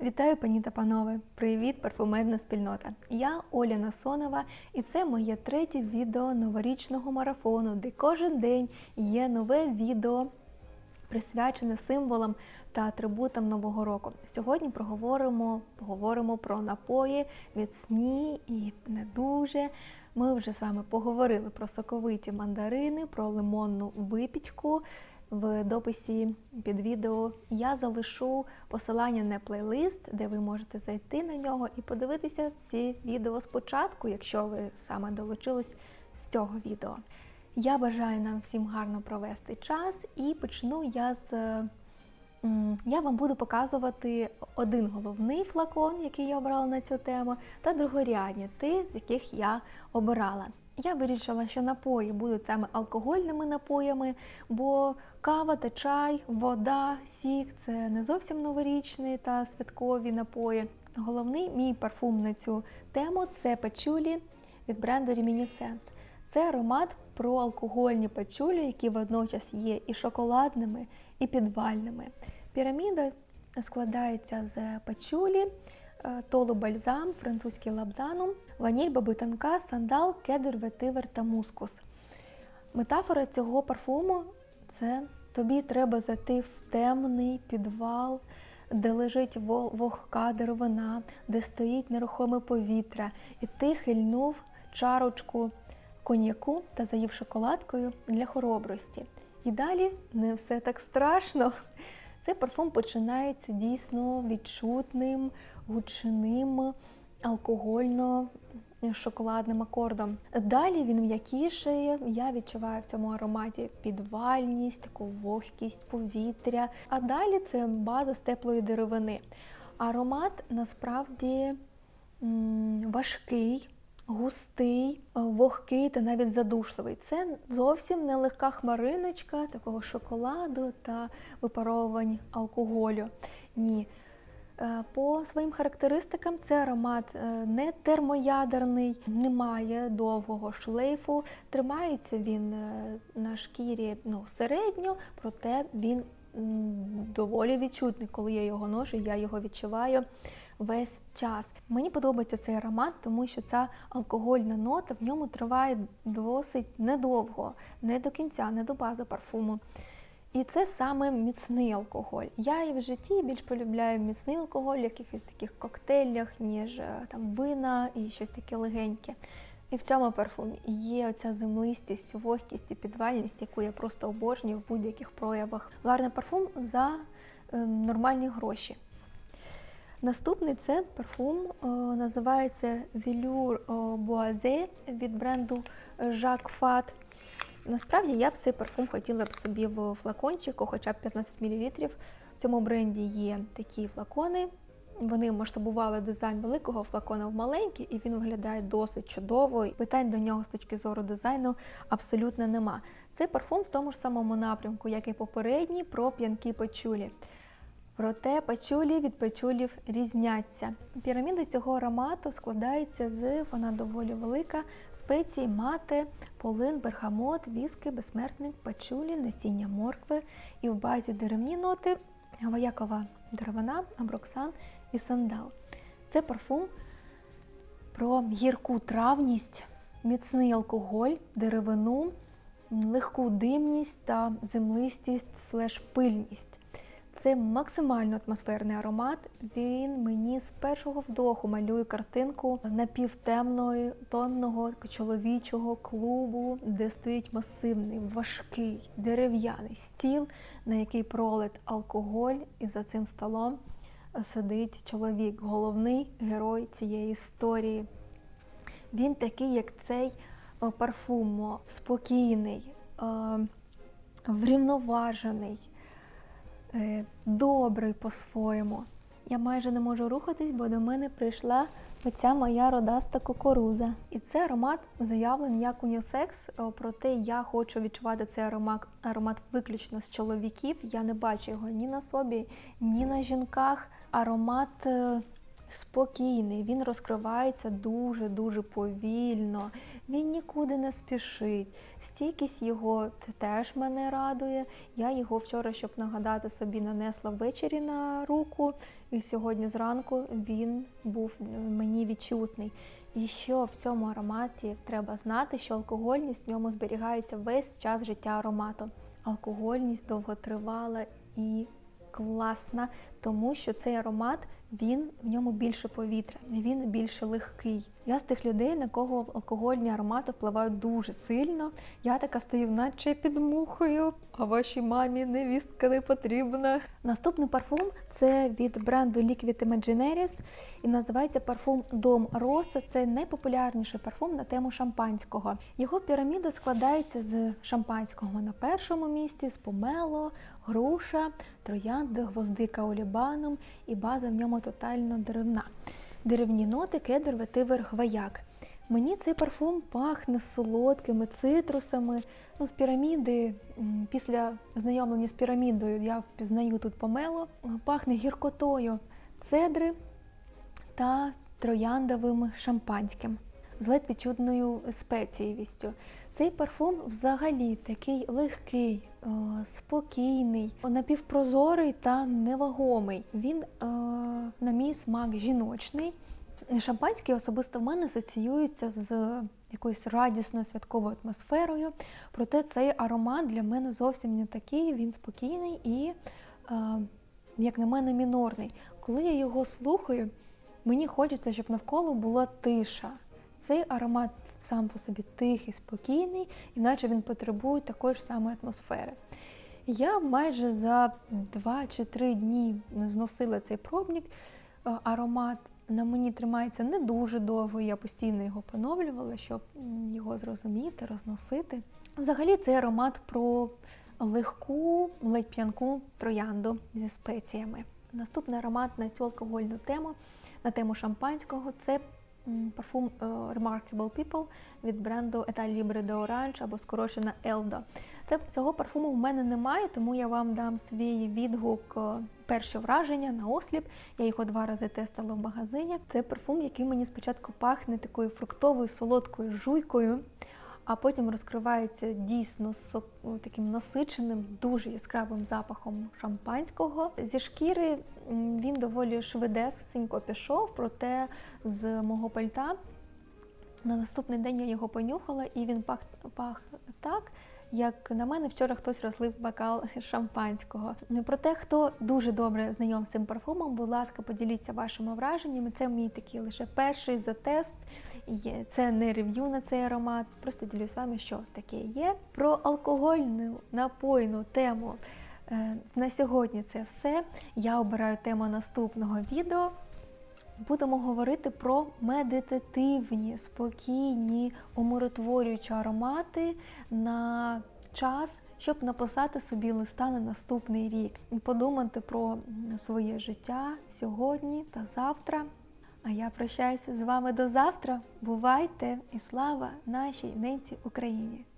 Вітаю, пані та панове! Привіт, парфумерна спільнота! Я Оля Насонова, і це моє третє відео новорічного марафону, де кожен день є нове відео, присвячене символам та атрибутам Нового року. Сьогодні проговоримо, поговоримо про напої міцні і не дуже. Ми вже з вами поговорили про соковиті мандарини, про лимонну випічку. В дописі під відео я залишу посилання на плейлист, де ви можете зайти на нього і подивитися всі відео спочатку, якщо ви саме долучились з цього відео. Я бажаю нам всім гарно провести час і почну я з. Я вам буду показувати один головний флакон, який я обрала на цю тему, та другорядні, ті, з яких я обирала. Я вирішила, що напої будуть саме алкогольними напоями, бо кава та чай, вода, сік це не зовсім новорічні та святкові напої. Головний мій парфум на цю тему це пачулі від бренду Reminiscence. Це аромат про алкогольні пачулі, які водночас є і шоколадними, і підвальними. Піраміда складається з пачулі, толу бальзам, французький лабданум, ваніль, бабитанка, сандал, кедр, ветивер та мускус. Метафора цього парфуму це тобі треба зайти в темний підвал, де лежить вогка деревина, де стоїть нерухоме повітря, і ти хильнув чарочку коньяку та заїв шоколадкою для хоробрості. І далі не все так страшно. Цей парфум починається дійсно відчутним, гучним, алкогольно-шоколадним акордом. Далі він м'якішає. Я відчуваю в цьому ароматі підвальність, таку вогкість повітря. А далі це база з теплої деревини. Аромат насправді м, важкий. Густий, е, вогкий та навіть задушливий. Це зовсім не легка хмариночка такого шоколаду та випаровувань алкоголю. Ні. Е, По своїм характеристикам це аромат е, не термоядерний, немає довгого шлейфу. Тримається він на шкірі ну, середньо, проте він доволі відчутний. Коли я його ношу, я його відчуваю весь час. Мені подобається цей аромат, тому що ця алкогольна нота в ньому триває досить недовго, не до кінця, не до бази парфуму. І це саме міцний алкоголь. Я і в житті більш полюбляю міцний алкоголь, в якихось таких коктейлях, ніж е, там вина і щось таке легеньке. І в цьому парфумі є оця землистість, вогкість і підвальність, яку я просто обожнюю в будь-яких проявах. Гарний парфум за е, нормальні гроші. Наступний це парфум, е, називається Velour Boise від бренду Jacques Fat. Насправді я б цей парфум хотіла б собі в флакончику, хоча б 15 мл. В цьому бренді є такі флакони. Вони масштабували дизайн великого флакона в маленький, і він виглядає досить чудово. Питань до нього з точки зору дизайну абсолютно нема. Цей парфум в тому ж самому напрямку, як і попередній, про п'янкі пачулі. Проте пачулі від пачулів різняться. Піраміда цього аромату складається з, вона доволі велика, спеції, мати, полин, бергамот, віски, безсмертник, пачулі, насіння моркви і в базі деревні ноти гаваякова деревина, аброксан і сандал. Це парфум про гірку травність, міцний алкоголь, деревину, легку димність та землистість слеш пильність. Це максимально атмосферний аромат. Він мені з першого вдоху малює картинку напівтемної, темного чоловічого клубу, де стоїть масивний, важкий, дерев'яний стіл, на який пролит алкоголь, і за цим столом сидить чоловік, головний герой цієї історії. Він такий, як цей е, парфум, спокійний, е, врівноважений, добрий по-своєму. Я майже не можу рухатись, бо до мене прийшла оця моя родаста кукуруза. І цей аромат заявлений як унісекс, е, проте я хочу відчувати цей аромат, аромат виключно з чоловіків. Я не бачу його ні на собі, ні на жінках. Аромат е, спокійний, він розкривається дуже-дуже повільно, він нікуди не спішить. Стійкість його теж мене радує. Я його вчора, щоб нагадати собі, нанесла ввечері на руку, і сьогодні зранку він був е, мені відчутний. І що в цьому ароматі треба знати, що алкогольність в ньому зберігається весь час життя аромату. Алкогольність довготривала і класна, тому що цей аромат він в ньому більше повітря, він більше легкий. Я з тих людей, на кого алкогольні аромати впливають дуже сильно. Я така стою, наче під мухою, а вашій мамі невістка не потрібна. Наступний парфум це від бренду Liquid Imagineries і називається парфум Дом Роса. Це найпопулярніший парфум на тему шампанського. Його піраміда складається з шампанського на першому місці, з помело, груша, троянди, гвоздика олібаном і база в ньому тотально деревна. Деревні ноти, кедр, ветивер, гваяк. Мені цей парфум пахне солодкими цитрусами. Ну, з піраміди, після знайомлення з пірамідою я впізнаю тут помело, пахне гіркотою цедри та трояндовим шампанським з ледь відчутною спецієвістю. Цей парфум взагалі такий легкий, е, спокійний, напівпрозорий та невагомий. Він, е, на мій смак, жіночний. Шампанський особисто в мене асоціюється з якоюсь радісною святковою атмосферою. Проте цей аромат для мене зовсім не такий, він спокійний і, е, як на мене, мінорний. Коли я його слухаю, мені хочеться, щоб навколо була тиша. Цей аромат сам по собі тихий, спокійний, іначе він потребує такої ж самої атмосфери. Я майже за 2 чи 3 дні зносила цей пробник. Е, Аромат на мені тримається не дуже довго, я постійно його поновлювала, щоб його зрозуміти, розносити. Взагалі, цей аромат про легку, ледь п'янку троянду зі спеціями. Наступний аромат на цю алкогольну тему, на тему шампанського, це парфум е, Remarkable People від бренду Etal Libre de Orange або скорочена Elda. Цього парфуму в мене немає, тому я вам дам свій відгук е, перше враження на осліп. Я його два рази тестила в магазині. Це парфум, який мені спочатку пахне такою фруктовою солодкою жуйкою, а потім розкривається дійсно сок- таким насиченим, дуже яскравим запахом шампанського. Зі шкіри він доволі швидесенько пішов, проте з мого пальта на наступний день я його понюхала, і він пах, пах так, як на мене вчора хтось розлив бокал шампанського. Проте, хто дуже добре знайом з цим парфумом, будь ласка, поділіться вашими враженнями. Це мій такий лише перший затест. Є. Це не рев'ю на цей аромат. Просто ділюсь з вами, що таке є. Про алкогольну напойну тему. е, На сьогодні це все. Я обираю тему наступного відео. Будемо говорити про медитативні, спокійні, умиротворюючі аромати на час, щоб написати собі листа на наступний рік і подумати про своє життя сьогодні та завтра. А я прощаюся з вами до завтра. Бувайте і слава нашій ненці Україні!